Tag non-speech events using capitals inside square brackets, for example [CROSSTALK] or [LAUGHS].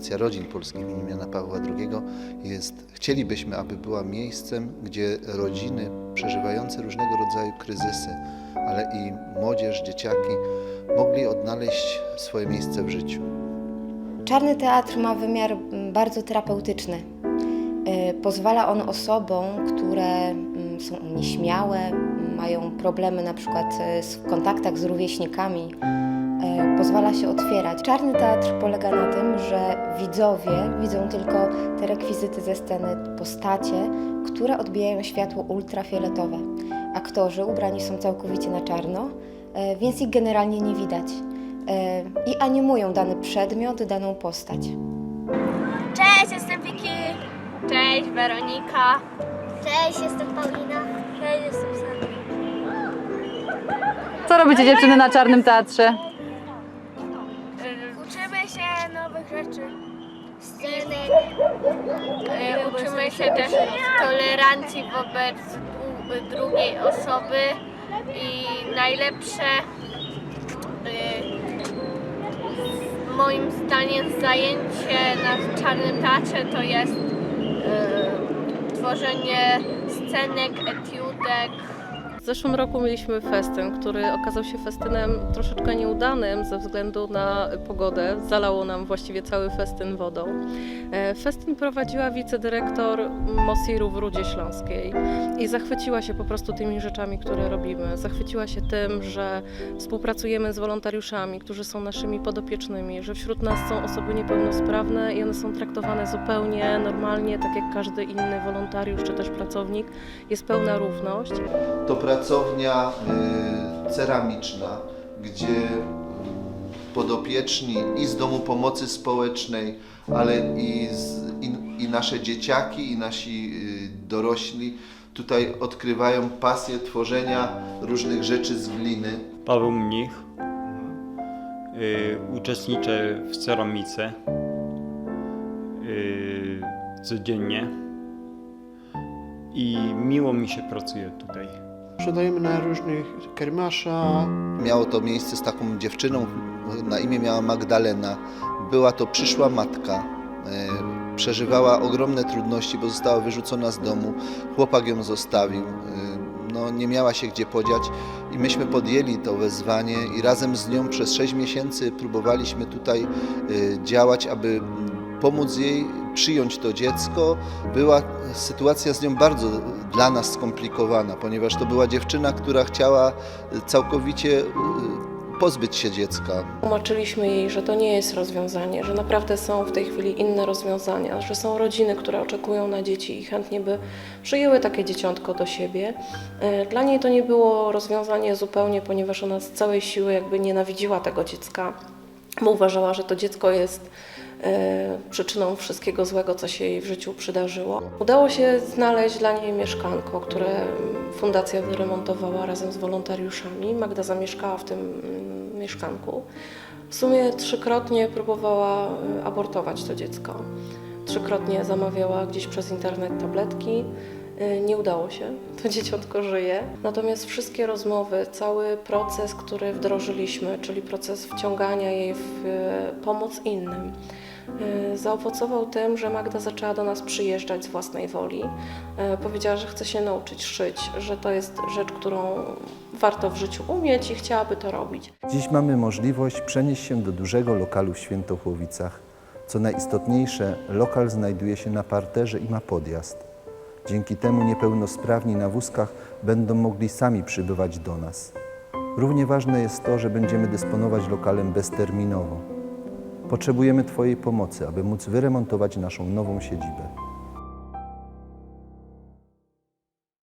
Asocjacja Rodzin Polskich im. Jana Pawła II jest, chcielibyśmy, aby była miejscem, gdzie rodziny przeżywające różnego rodzaju kryzysy, ale i młodzież, dzieciaki mogli odnaleźć swoje miejsce w życiu. Czarny teatr ma wymiar bardzo terapeutyczny. Y, Pozwala on osobom, które mm, są nieśmiałe, mają problemy na przykład z- w kontaktach z rówieśnikami, pozwala się otwierać. Czarny teatr polega na tym, że widzowie widzą tylko te rekwizyty ze sceny, postacie, które odbijają światło ultrafioletowe. Aktorzy ubrani są całkowicie na czarno, y, więc ich generalnie nie widać e, i animują dany przedmiot, daną postać. Cześć, jestem Wiki. Cześć, Weronika. Cześć, jestem Paulina. Cześć, jestem Sandra. Co robicie dziewczyny na Czarnym Teatrze? Nowych rzeczy. Scenek. E, Uczymy się też tolerancji wobec drugiej osoby i najlepsze e, moim zdaniem zajęcie na Czarnym Teatrze to jest e, tworzenie scenek, etiudek, W zeszłym roku mieliśmy festyn, który okazał się festynem troszeczkę nieudanym ze względu na pogodę. Zalało nam właściwie cały festyn wodą. E, Festyn prowadziła wicedyrektor Mosiru w Rudzie Śląskiej i zachwyciła się po prostu tymi rzeczami, które robimy. Zachwyciła się tym, że współpracujemy z wolontariuszami, którzy są naszymi podopiecznymi, że wśród nas są osoby niepełnosprawne i one są traktowane zupełnie normalnie, tak jak każdy inny wolontariusz czy też pracownik. Jest pełna równość. To pracownia y, ceramiczna, gdzie podopieczni i z Domu Pomocy Społecznej, ale i, z, i, i nasze dzieciaki, i nasi y, dorośli tutaj odkrywają pasję tworzenia różnych rzeczy z gliny. Paweł Mnich. Y, uczestniczę w ceramice y, codziennie i miło mi się pracuje tutaj. Sprzedajemy na różnych kermaszach. Miało to miejsce z taką dziewczyną, na imię miała Magdalena. Była to przyszła matka. E, Przeżywała ogromne trudności, bo została wyrzucona z domu. Chłopak ją zostawił. E, No, nie miała się gdzie podziać i myśmy podjęli to wezwanie i razem z nią przez 6 miesięcy próbowaliśmy tutaj e, działać, aby pomóc jej przyjąć to dziecko. Była sytuacja z nią bardzo dla nas skomplikowana, ponieważ to była dziewczyna, która chciała całkowicie y, pozbyć się dziecka. Tłumaczyliśmy jej, że to nie jest rozwiązanie, że naprawdę są w tej chwili inne rozwiązania, że są rodziny, które oczekują na dzieci i chętnie by przyjęły takie dzieciątko do siebie. E, Dla niej to nie było rozwiązanie zupełnie, ponieważ ona z całej siły jakby nienawidziła tego dziecka, bo uważała, że to dziecko jest przyczyną wszystkiego złego, co się jej w życiu przydarzyło. Udało się znaleźć dla niej mieszkanko, które fundacja wyremontowała razem z wolontariuszami. Magda zamieszkała w tym mm, mieszkanku. W sumie trzykrotnie próbowała y, abortować to dziecko. Trzykrotnie zamawiała gdzieś przez internet tabletki. Y, Nie udało się, to [LAUGHS] dzieciątko żyje. Natomiast wszystkie rozmowy, cały proces, który wdrożyliśmy, czyli proces wciągania jej w y, pomoc innym, y, zaowocował tym, że Magda zaczęła do nas przyjeżdżać z własnej woli. Powiedziała, że chce się nauczyć szyć, że to jest rzecz, którą warto w życiu umieć i chciałaby to robić. Dziś mamy możliwość przenieść się do dużego lokalu w Świętochłowicach. Co najistotniejsze, lokal znajduje się na parterze i ma podjazd. Dzięki temu niepełnosprawni na wózkach będą mogli sami przybywać do nas. Równie ważne jest to, że będziemy dysponować lokalem bezterminowo. Potrzebujemy Twojej pomocy, aby móc wyremontować naszą nową siedzibę.